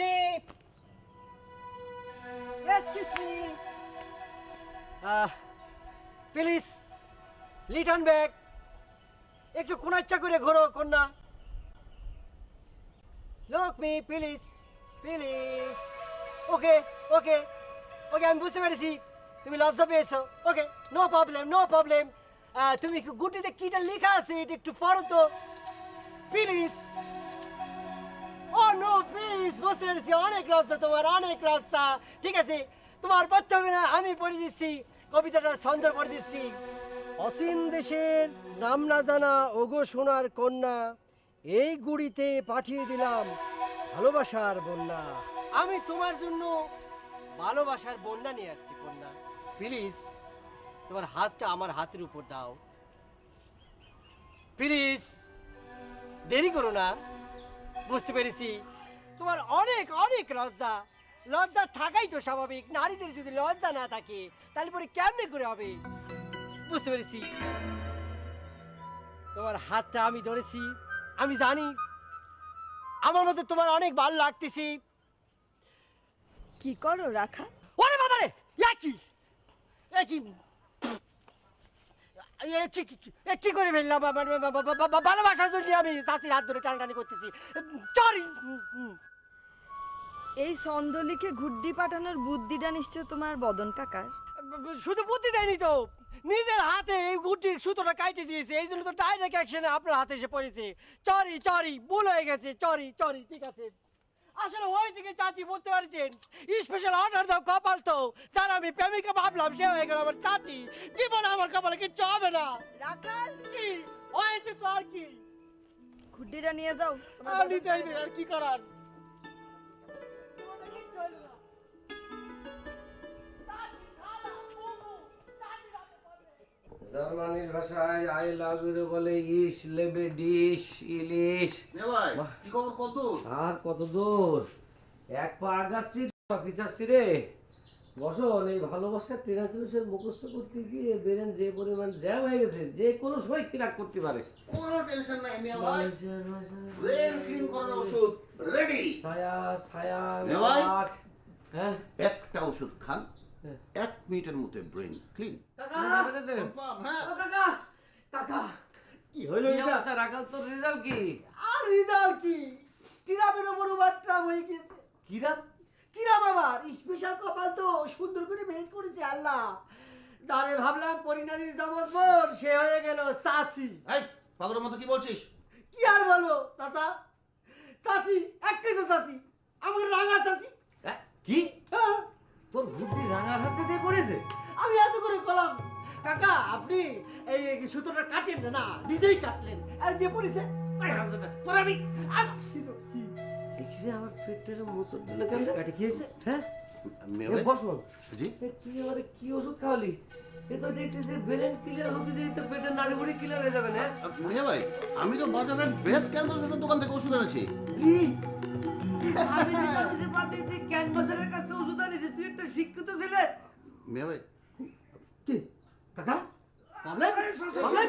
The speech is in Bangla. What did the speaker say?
me. Excuse me. Uh, please Liton bag একটু কোনাচ্চা করে ঘোরো কন্যা। Look me please please okay okay okay আমি বুঝতে পেরেছি। তুমি লজ্জা পেয়েছ। Okay no problem no problem তুমি গুটিতে কিটা লেখা আছে এটা একটু পড়ো তো। প্লিজ প্লিজ বুঝতে পেরেছি অনেক লজ্জা তোমার, অনেক লজ্জা। ঠিক আছে, তোমার পড়তে না, আমি পড়ে দিচ্ছি, কবিতাটা ছন্দ পড়ে দিচ্ছি। অসীম দেশের নাম না জানা, ওগো সোনার কন্যা, এই গুড়িতে পাঠিয়ে দিলাম ভালোবাসার বন্যা। আমি তোমার জন্য ভালোবাসার বন্যা নিয়ে আসছি, কন্যা। প্লিজ তোমার হাতটা আমার হাতের উপর দাও। প্লিজ দেরি করো না। বুঝতে পেরেছি। তোমার অনেক অনেক লজ্জা। লজ্জা থাকাই তো স্বাভাবিক। নারীদের যদি লজ্জা না থাকে তাহলে পরে কেমনে করে হবে? বুঝতে পেরেছি। তোমার হাতটা আমি ধরেছি। আমি জানি। আমার মতো তোমার অনেক ভালো লাগতেছি। কি করো রাখা? ওরে বাবা রে একই একই এ কি কি- এ কি করে ফেললাম? আমার বা- বা- বা- বা- ভালোবাসার জন্য আমি চাষির হাত ধরে টানাটানি করতেছি। চরি এই ছন্দ লিখে ঘুড্ডি পাঠানোর বুদ্ধিটা নিশ্চয় তোমার বদন কাকার? শুধু বুদ্ধি দেয়নি তো! নিজের হাতে এই গুটির সুতোটা কাটে দিয়েছে এই জন্য তো ডাইরেক্ট অ্যাকশনে আপনার হাতে এসে পড়েছে। চরি চরি ভুল হয়ে গেছে চরি চরি ঠিক আছে। আসলে হয়েছে কি চাচি বুঝতে পারছেন? স্পেশাল অর্ডার দাও কপাল তো। তার আমি প্রেমিকা ভাবলাম সে হয়ে গেল আমার চাচি। জীবনে আমার কপালে কিচ্ছু হবে না। রাখাল! কি? হয়েছে তো আর কি? খুঁটিটা নিয়ে যাও। আর কি করার? জার্মানির ভাষায় আই লাভ ইউ বলে ইস লেবে ডিশ ইলিশ। নে ভাই কি খবর কত আর কত দূর? এক পা আগাচ্ছি পিছাচ্ছি রে। বসন এই ভালোবাসার ট্রেনাচুরেশন মুখস্থ করতে গিয়ে বেরেন যে পরিমাণ জ্যাম হয়ে গেছে যে কোনো সময় কিরাক করতে পারে। কোনো টেনশন নাই নে ভাই। ব্রেন ক্লিন করার ওষুধ রেডি ছায়া ছায়া নে ভাই। হ্যাঁ? একটা ওষুধ খান। এক মিনিটের মধ্যে ব্রেন ক্লিন কাকা! হ্যাঁ। কাকা! কাকা! কি এটা? তোর রেজাল্ট কি? আর রিজাল্ট কি? টিরামের উপর হয়ে গেছে। কিরাম কিরাম আবার? স্পেশাল কপাল তো সুন্দর করে মেট করেছে আল্লাহ। যারে ভাবলাম জামজবর সে হয়ে গেল চাচি। এই পাগলের মতো কি বলছিস? কি আর বলব চাচা? চাচি একটাই তো চাচি। আমাকে রাঙা চাচি। হ্যাঁ, কি? হ্যাঁ, তোর বুদ্ধি রাঙার হাতে দিয়ে পড়েছে আমি এত করে কলাম। কাকা আপনি এই সুতোটা কাটেন না না নিজেই কাটলেন। আর দিয়ে পড়েছে। তোর আমি আর তো কি? এখানে আমার পেটের মোচর দিল কেন কাটে কি হয়েছে? হ্যাঁ? এ জি? তুই আমার কি ওষুধ খাওয়ালি? এ তো দেখতেছি ব্রেন ক্লিয়ার হতে দিয়ে তো পেটের নাড়ি বুড়ি ক্লিয়ার হয়ে যাবে না? মেয়ে ভাই আমি তো বাজারের বেস্ট ক্যান্সার দোকান থেকে ওষুধ এনেছি। কি? আমি যে ক্যানভাসারের কাছ একটা শিক্ষিত ছেলে মেয়ে ভাই কি কাকা প্রবলেম প্রবলেম